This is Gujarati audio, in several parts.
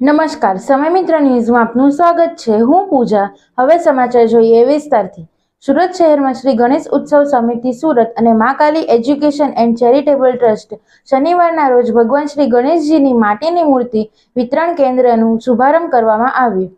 નમસ્કાર, સમય મિત્ર ન્યૂઝમાં આપનું સ્વાગત છે. હું પૂજા. હવે સમાચાર જોઈએ વિસ્તારથી. સુરત શહેરમાં શ્રી ગણેશ ઉત્સવ સમિતિ સુરત અને Ma Kali education and charitable trust શનિવારના રોજ ભગવાન શ્રી ગણેશજીની માટીની મૂર્તિ વિતરણ કેન્દ્રનું શુભારંભ કરવામાં આવ્યું.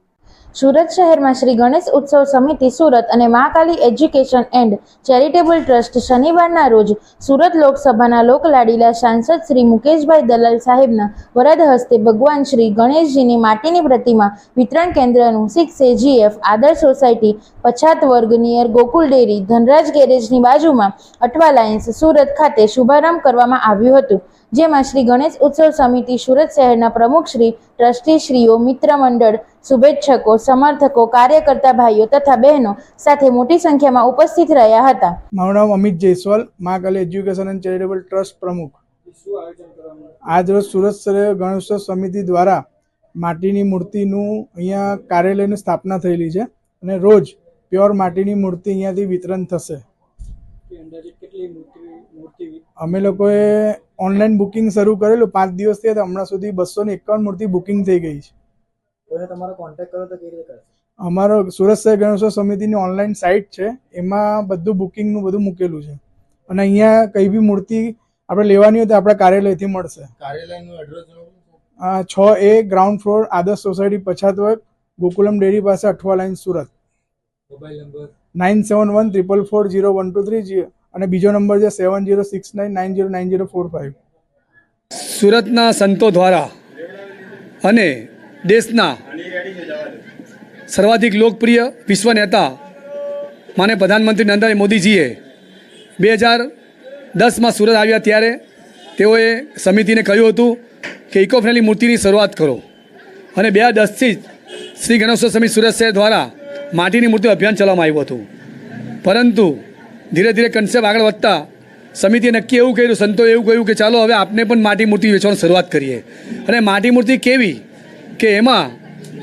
સુરત શહેરમાં શ્રી ગણેશ ઉત્સવ સમિતિ સુરત અને Mahakali education and charitable trust શનિવારના રોજ સુરત લોકસભાના લોકલાડીલા સાંસદ શ્રી મુકેશભાઈ દલાલ સાહેબના વરદ હસ્તે ભગવાન શ્રી ગણેશજીની માટીની પ્રતિમા વિતરણ કેન્દ્રનું સિક્સ એજીએફ આદર્શ સોસાયટી પછાત વર્ગ નિયર ગોકુલ ડેરી ધનરાજ ગેરેજની બાજુમાં અઠવા લાઇન્સ સુરત ખાતે શુભારંભ કરવામાં આવ્યું હતું, જેમાં શ્રી ગણેશ ઉત્સવ સમિતિ સુરત શહેરના પ્રમુખ શ્રી ટ્રસ્ટીશ્રીઓ મિત્ર મંડળ શુભેચ્છકો, સમર્થકો, કાર્યકર્તા ભાઈઓ તથા બહેનો સાથે મોટી સંખ્યામાં ઉપસ્થિત રહ્યા હતા. મારું નામ Amit Jaiswal Ma Kali education and charitable trust પ્રમુખ. આજરોજ સુરત ગણેશોત્સવ સમિતિ દ્વારા માટીની મૂર્તિનું અહીંયા કાર્યાલયની સ્થાપના થયેલી છે અને રોજ પ્યોર માટીની મૂર્તિ અહીંયાથી વિતરણ થશે. અમે લોકોએ ઓનલાઈન બુકિંગ શરૂ કરેલું. પાંચ દિવસથી હમણાં સુધી બસો ને એકાવન મૂર્તિ બુકિંગ થઈ ગઈ છે. કોઈને તમારો કોન્ટેક્ટ કરો તો કેવી રીતે કરશે? અમારો સુરત શહેર ગણેશોત્સવ સમિતિની ઓનલાઈન સાઇટ છે. એમાં બધું બુકિંગનું બધું મૂકેલું છે. અને અહીંયા કઈ બી મૂર્તિ આપણે લેવાની હોય તો આપણા કાર્યાલયથી મળશે. કાર્યાલયનું એડ્રેસ છ A ground floor Adarsh society પછાત વર્ગ ગોકુલમ ડેરી પાસે Athwa line Surat. Mobile number? Nine seven one triple four zero one two three અને બીજો નંબર છે seven zero six nine nine zero nine zero four five સુરતના સંતો દ્વારા અને દેશના સર્વાધિક લોકપ્રિય વિશ્વ નેતા માને પ્રધાનમંત્રી નરેન્દ્ર મોદીજીએ બે હજાર દસમાં સુરત આવ્યા ત્યારે તેઓએ સમિતિને કહ્યું હતું કે ઇકો ફ્રેન્ડલી મૂર્તિની શરૂઆત કરો. અને બે હજાર દસથી જ શ્રી ગણેશોત્સવ સમિતિ સુરત શહેર દ્વારા માટીની મૂર્તિ અભિયાન ચલાવવામાં આવ્યું હતું. પરંતુ ધીરે ધીરે કન્સેપ્ટ આગળ વધતા સમિતિએ નક્કી એવું કર્યું, સંતોએ એવું કહ્યું કે ચાલો હવે આપણે પણ માટી મૂર્તિ વેચવાની શરૂઆત કરીએ. અને માટી મૂર્તિ કેવી? કે એમાં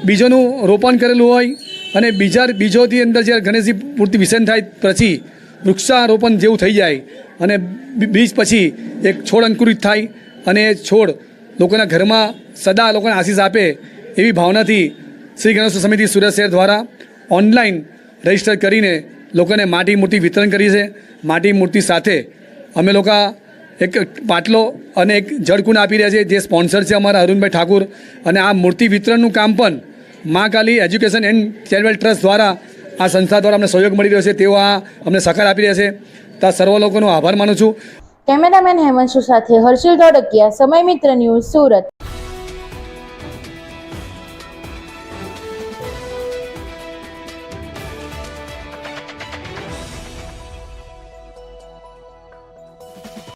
બીજોનું રોપણ કરેલું હોય અને બીજા બીજોથી અંદર જ્યારે ગણેશજી મૂર્તિ વિસર્જન થાય પછી વૃક્ષારોપણ જેવું થઈ જાય અને બીજ પછી એક છોડ અંકુરિત થાય અને એ છોડ લોકોના ઘરમાં સદા લોકોને આશીષ આપે એવી ભાવનાથી શ્રી ગણેશ સમિતિ સુરત શહેર દ્વારા ઓનલાઈન રજિસ્ટર કરીને લોકોને માટી મૂર્તિ વિતરણ કરી છે. માટી મૂર્તિ સાથે અમે લોકો એક પાટલો અને એક જળકુંડ આપી રહ્યા છે, જે સ્પોન્સર છે અમારા અરુણભાઈ ઠાકુર. અને આ મૂર્તિ વિતરણનું કામ પણ Ma Kali education and charitable trust દ્વારા આ સંસ્થા દ્વારા અમને સહયોગ મળી રહ્યો છે. તેઓ આ અમને સહકાર આપી રહ્યા છે. તો સર્વ લોકોનો આભાર માનું છું. કેમેરામેન હેમાંશુ સાથે હર્ષિલ ધોડકિયા સમય મિત્ર ન્યૂઝ સુરત.